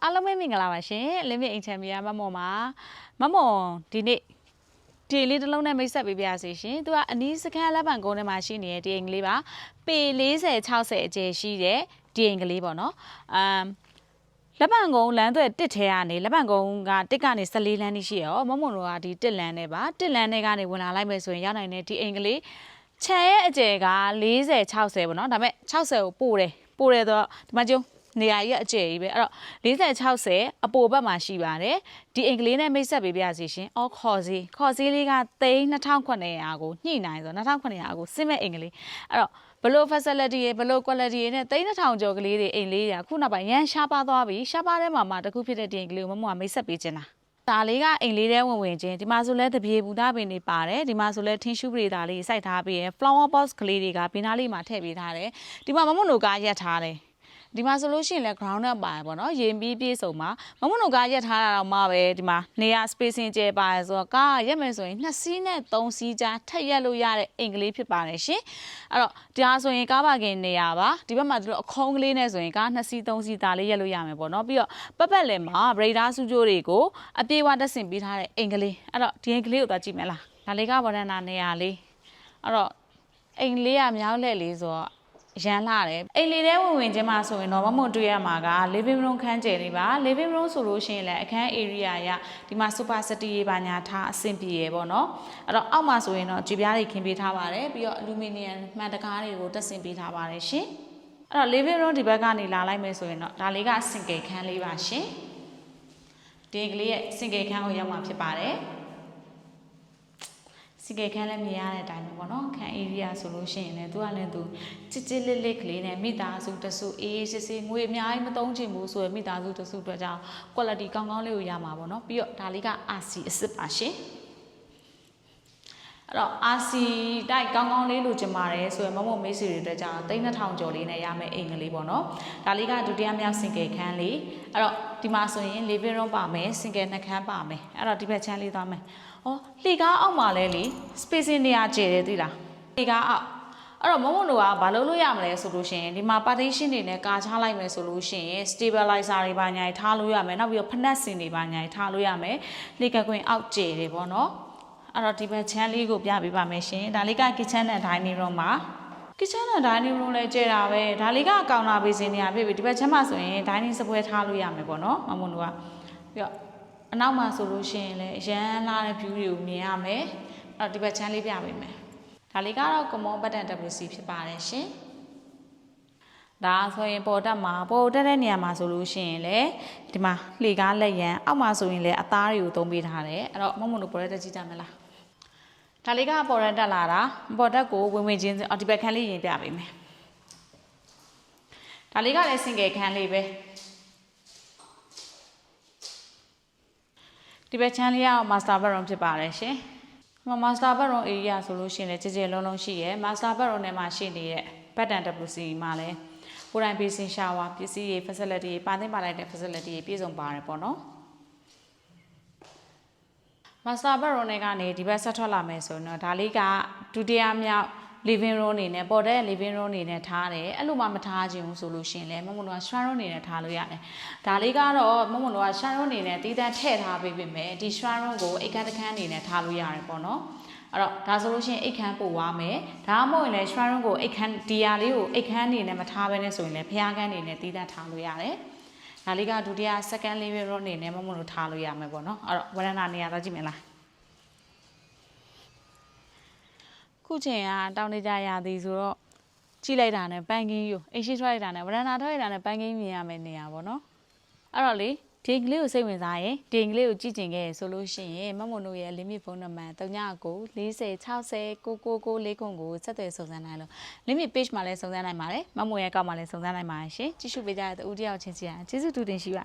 အားလုံးပဲမင်္ဂလာပါရှင်လင်းမြင့်အိမ်ချမ်းမီယာမမော်မှာမမော်ဒီနေ့ဒီလေးတစ်လုံးနဲ့မိတ်ဆက်ပေးပါရစေရှင်သူကအနီးစခန်းလက်ပံကုန်းထဲမှာရှိနေတဲ့ဒီအိမ်ကလေးပါပေ40 60အကျယ်ရှိတဲ့ဒီအိမ်ကလေးပေါ့နော်အမ်လက်ပံကုန်းလမ်းသွဲတစ်ထဲကနေလက်ပံကုန်းကတစ်ကနေ14လမ်းတိရှိရောမမွန်တို့ကဒီတစ်လမ်းနဲ့ပါတစ်လမ်းနဲ့ကနေဝင်လာလိုက်မယ်ဆိုရင်ရောက်နိုင်တဲ့ဒီအိမ်ကလေးခြံရဲ့အကျယ်က40 60ပေါ့နော်ဒါပေမဲ့60ကိုပို့တယ်ပို့တယ်ဆိုတော့ဒီမှာကျုံ နေရာကြီးကအကျယ်ကြီးပဲအဲ့တော့40 60အပိုဘက်မှာရှိပါတယ်ဒီအိမ်ကလေးနဲ့မိတ်ဆက်ပေးပြစီရှင်အော်ခေါ်စီခေါ်စီလေးကသိန်း2900ကိုညှိနိုင်ဆို2900ကိုစစ်မဲ့အိမ်ကလေးအဲ့တော့ဘလို့ facility ရေဘလို့ quality ရေနဲ့3000ကျော်ကလေးတွေအိမ်လေးတွေခုနောက်ပိုင်းရန်ရှားပါသွားပြီရှားပါတဲ့မှာမှတစ်ခုဖြစ်တဲ့ဒီအိမ်ကလေးကိုမမကမိတ်ဆက်ပေးခြင်းတာဒါလေးကအိမ်လေးထဲဝင်ဝင်ချင်းဒီမှာဆိုလဲတပြေဘူးသားပင်တွေပါတယ်ဒီမှာဆိုလဲထင်းရှူးပရိဒါလေးစိုက်ထားပြီးရယ် flower box ကလေးတွေကဘင်းသားလေးမှာထည့်ပေးထားတယ်ဒီမှာမမတို့ကရက်ထားတယ် ဒီမှာဆိုလို့ရှိရင်လည်း ground နဲ့ပါတယ်ပေါ့နော်ရင်ပြီးပြေးစုံမှာမမုံတို့ကရက်ထားတာတော့မှပဲဒီမှာနေရ spacing ကျဲပါတယ်ဆိုတော့ကားရက်မယ်ဆိုရင်2စီးနဲ့3စီးကြားထက်ရက်လို့ရတဲ့အင်္ဂလိပ်ဖြစ်ပါတယ်ရှင်အဲ့တော့ဒါဆိုရင်ကားပါကင်နေရပါဒီဘက်မှာတို့အခုံးကလေးနဲ့ဆိုရင်ကား2စီး3စီးသားလေးရက်လို့ရမယ်ပေါ့နော်ပြီးတော့ပတ်ပတ်လည်မှာ radar စုကြိုးတွေကိုအပြေးဝတက်ဆင်ပေးထားတဲ့အင်္ဂလိပ်အဲ့တော့ဒီအင်္ဂလိပ်ကိုသွားကြည့်မယ်လားဒါလေးကဗော်ဒနာနေရလေးအဲ့တော့အိမ်လေးကမြောက်လက်လေးဆိုတော့ ရန်လာတယ်အိမ်လေးထဲဝင်ဝင်ချင်းမှာဆိုရင်တော့မမွန်တွေ့ရမှာက living room ခန်းကျယ်လေးပါ living room ဆိုလို့ရှိရင်လည်းအခန်း area ရဒီမှာ super city ရေပါညာထားအဆင်ပြေရပေါ့နော်အဲ့တော့အောက်မှာဆိုရင်တော့ကြည်ပြားတွေခင်းပေးထားပါတယ်ပြီးတော့ aluminium မှန်တကားတွေကိုတက်ဆင်ပေးထားပါတယ်ရှင်အဲ့တော့ living room ဒီဘက်ကနေလာလိုက်မယ်ဆိုရင်တော့ဒါလေးက single ခန်းလေးပါရှင်ဒီကလေးရဲ့ single ခန်းကိုရောက်မှာဖြစ်ပါတယ် စီကေခန်းလည်းမြင်ရတဲ့အတိုင်းပဲပေါ့နော်ခန်း area ဆိုလို့ရှိရင်လည်းသူကလည်းသူချစ်ချစ်လစ်လစ်ကလေးနဲ့မိသားစုတစုအေးအေးဆေးဆေးငွေအများကြီးမသုံးချင်ဘူးဆိုရယ်မိသားစုတစုအတွက်ကြောင့် quality ကောင်းကောင်းလေးကိုရမှာပေါ့နော်ပြီးတော့ဒါလေးက RC အစ်စ်ပါရှင်အဲ့တော့ RC တိုက်ကောင်းကောင်းလေးလိုချင်ပါတယ်ဆိုရင်မမမေးစီတွေအတွက်ကြောင့်3200ကျော်လေးနဲ့ရမယ်အိမ်ကလေးပေါ့နော်ဒါလေးကဒုတိယမြောက် single ခန်းလေးအဲ့တော့ဒီမှာဆိုရင် living room ပါမယ် single နှစ်ခန်းပါမယ်အဲ့တော့ဒီဘက်ချမ်းလေးသွားမယ် ဩလှေကားအောက်မှာလဲလေ spacing နေရာကျယ်တယ်သိလားလှေကားအောက်အဲ့တော့မမတို့ကဘာလုပ်လို့ရမလဲဆိုလို့ရှိရင်ဒီမှာ partition တွေနဲ့ကာချလိုက်မယ်ဆိုလို့ရှိရင် stabilizer တွေပါညာထားလို့ရမယ်နောက်ပြီးတော့ဖနက်စင်တွေပါညာထားလို့ရမယ်လှေကကွင်းအောက်ကျယ်တယ်ပေါ့နော်အဲ့တော့ဒီဘက်ချမ်းလေးကိုပြပေးပါမယ်ရှင်ဒါလေးက kitchen နဲ့ dining room ပါ kitchen နဲ့ dining room လည်းကျဲတာပဲဒါလေးကကောင်တာပေးစင်းနေရဖြစ်ပြီဒီဘက်ချမ်းမှာဆိုရင် dining စပွဲထားလို့ရမယ်ပေါ့နော်မမွန်တို့ကပြီးတော့ အနောက်မှာဆိုလို့ရှိရင်လည်းအရန်လာတဲ့ view တွေကိုမြင်ရမယ်အဲ့တော့ဒီဘက်ချမ်းလေးပြပေးမယ်ဒါလေးကတော့ common button WC ဖြစ်ပါတယ်ရှင်ဒါဆိုရင်ပေါ်တက်မှာပေါ်တက်တဲ့နေရာမှာဆိုလို့ရှိရင်လေဒီမှာလှေကားလက်ရန်အောက်မှာဆိုရင်လည်းအသားတွေကိုသုံးပေးထားတယ်အဲ့တော့မမွန်တို့ပေါ်တက်ကြည့်ကြမယ်လားဒါလေးကပေါ်တက်လာတာပေါ်တက်ကိုဝင်ဝင်ချင်းအော်ဒီဘက်ခန်းလေးရင်ပြပေးမယ်ဒါလေးကလည်း single ခန်းလေးပဲ ဒီဘက်ချမ်းလေးက master bedroom ဖြစ်ပါတယ်ရှင်ဒီမှာ master bedroom area ဆိုလို့ရှိရင်လည်းကြည်ကြည်လုံးလုံးရှိရယ် master bedroom ထဲမှာရှိနေတဲ့ button WC မှာလည်းကိုယ်တိုင် basin shower ပစ္စည်းတွေ facility တွေပါသင့်ပါလိုက်တဲ့ facility တွေပြည့်စုံပါတယ်ပေါ့နော် master bedroom တွေကနေဒီဘက်ဆက်ထွက်လာမယ်ဆိုရင်တော့ဒါလေးကဒုတိယမြောက် living room အနေနဲ့ပေါ်တဲ့ living room အနေနဲ့ထားတယ်အဲ့လိုမှမထားခြင်းဘူးဆိုလို့ရှိရင်လည်းမမွန်တို့က shrine room အနေနဲ့ထားလို့ရတယ်ဒါလေးကတော့မမွန်တို့က shrine room အနေနဲ့တည်တံ့ထည့်ထားပေးပေမဲ့ဒီ shrine room ကိုအိတ်ခမ်းတစ်ခမ်းအနေနဲ့ထားလို့ရတယ်ပေါ့နော်အဲ့တော့ဒါဆိုလို့ရှိရင်အိတ်ခမ်းပို့သွားမယ်ဒါမှမဟုတ်ရင်လည်း shrine room ကိုအိတ်ခမ်းဒီယာလေးကိုအိတ်ခမ်းအနေနဲ့မထားဘဲနဲ့ဆိုရင်လည်းဘုရားခမ်းအနေနဲ့တည်တံ့ထားလို့ရတယ်ဒါလေးကဒုတိယ second living room အနေနဲ့မမွန်တို့ထားလို့ရမယ်ပေါ့နော်အဲ့တော့ဝရဏနေရာတော့ကြည့်မယ်လား ခုချိန်ကတောင်းနေကြရသည်ဆိုတော့ကြည့်လိုက်တာနဲ့ပန်းကင်းယူအိမ်ရှိထွက်လိုက်တာနဲ့ဗရန်နာထွက်လိုက်တာနဲ့ပန်းကင်းမြင်ရမယ်နေရပါတော့အဲ့တော့လေဒီကလေးကိုစိတ်ဝင်စားရင်ဒီကလေးကိုကြည့်ကျင်ခဲ့ရဆိုလို့ရှိရင်မမွန်တို့ရဲ့ limit phone number 39 40 60 999လေးခွန်ကိုဆက်သွယ်စုံစမ်းနိုင်လို့ limit page မှာလည်းစုံစမ်းနိုင်ပါတယ်မမွန်ရဲ့အကောင့်မှာလည်းစုံစမ်းနိုင်ပါတယ်ရှင်ကြည့်ရှုပေးကြတဲ့တူတယောက်ချင်းစီအားကျေးဇူးတူတင်ရှိပါ